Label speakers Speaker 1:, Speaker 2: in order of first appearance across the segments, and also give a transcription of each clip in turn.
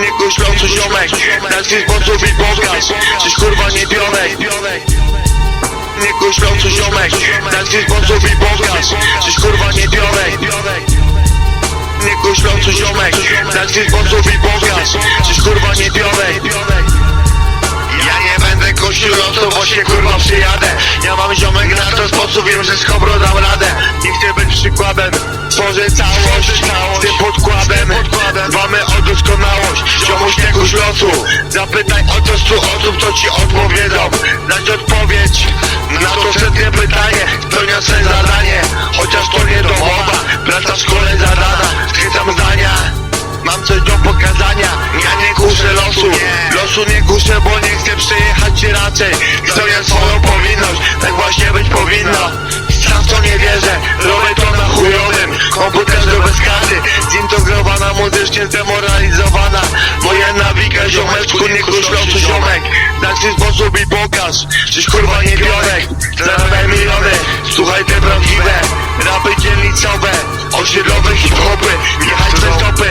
Speaker 1: Nie kuślący ziomek. Swój sposób i pokaz Czyś kurwa nie pionek. Nie kuślący ziomek. Swój sposób i pokaz Czyś kurwa nie pionek. Nie kuślący ziomek. Swój sposób i pokaz Czyś kurwa nie pionek. Ja nie będę kościulącą, bo się kurwa przyjadę. Ja mam ziomek na to sposób, wiem, że z dam radę tworzę całość tym podkładem, dbamy o doskonałość nie kuś losu, zapytaj o to stu osób, co ci odpowiedzą. Dać odpowiedź. Na to setne pytanie. Spełnia swe zadanie, chociaż to nie domowa Praca w szkole zadana, skręcam zdania. Mam coś do pokazania, ja nie kuszę losu. Losu nie kuszę, bo nie chcę przejechać się raczej. Spełniam swoją powinność, tak właśnie być powinno. Sam w to nie wierzę, to Komputerze bez karty, zintegrowana muzycznie zdemoralizowana. Moja nawika ziomeczku, nie kuś losu ziomek. Na swój sposób i pokaż, czyś kurwa nie biorek. Zarabiaj miliony, słuchaj te prawdziwe. Rapy dzielnicowe, osiedlowe hip-hopy. Niechaj te stopy,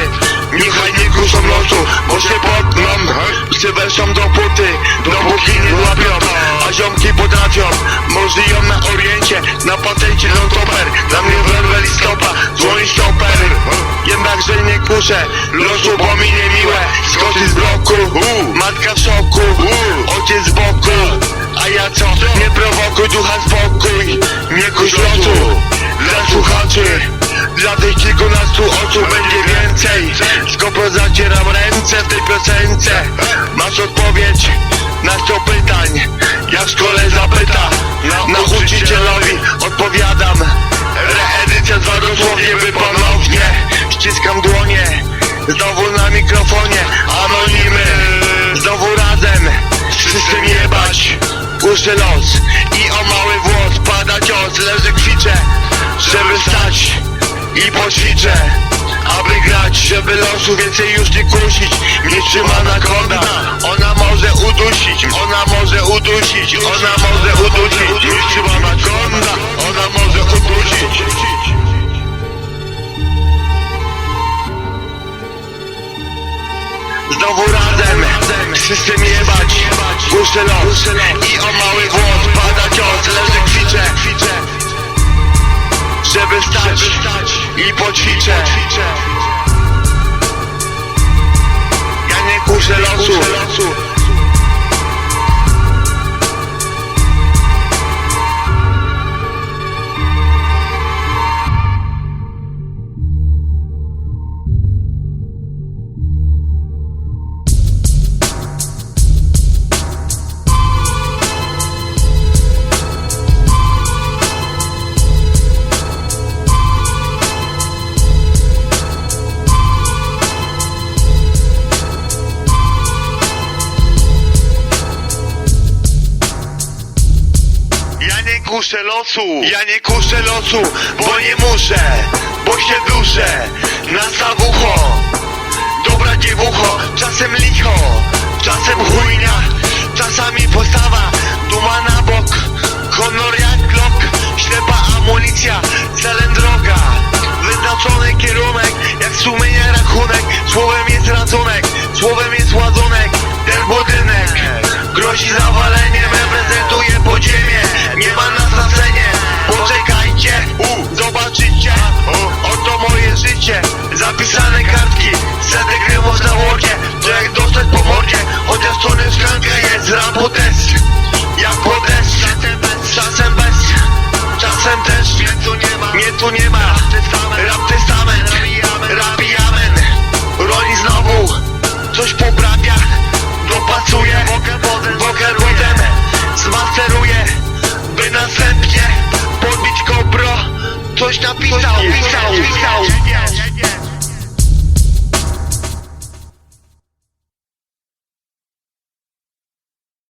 Speaker 1: niechaj nie kuszą losu Bo się potną, przyweszą do puty Dopóki nie złapią, a ziomki potrafią Możliją na oriencie, na patencie non topper Dla mnie werwel i stopa, kuszę, losu bo mi niemiłe. Skoczy z bloku, matka w szoku Ojciec z boku, a ja co? Nie prowokuj ducha spokój. Nie kuś losu, dla słuchaczy. Dla tych kilkunastu osób będzie więcej. Skoro zacieram ręce w tej piosence. Masz odpowiedź na sto pytań. Jak w szkole zapyta. Nauczycielowi odpowiadam. Reedycja dwa dosłownie by ponownie Ściskam Znowu na mikrofonie Anonimy. Znowu razem System jebać. Kuszę los I o mały włos pada cios. Leży kwiczę Żeby stać i poćwiczę Aby grać, żeby losu więcej już nie kusić. Nie trzyma nakonda Ona może udusić Ona może udusić Ona może udusić. Nie trzyma nakonda Ona System jebać. Guszę los I o mały włos pada cios Leży kwiczę. Żeby stać i poćwiczę. Ja nie kuszę losu kuszę losu, ja nie kuszę losu, bo nie muszę, bo się duszę na sawucho. Dobra dziewucho, czasem licho, czasem chujnia, czasami postawa, duma na bok, honor jak klok, ślepa amunicja, celem droga, wyznaczony kierunek, jak sumienia rachunek, słowem jest racunek, słowem też, mnie tu nie ma, mnie tu nie ma, rap testament, rapiamen, roli znowu, coś poprawia, dopasuje, wokel potem zmasteruje, by następnie podbić kopro, coś napisał, pisał, pisał.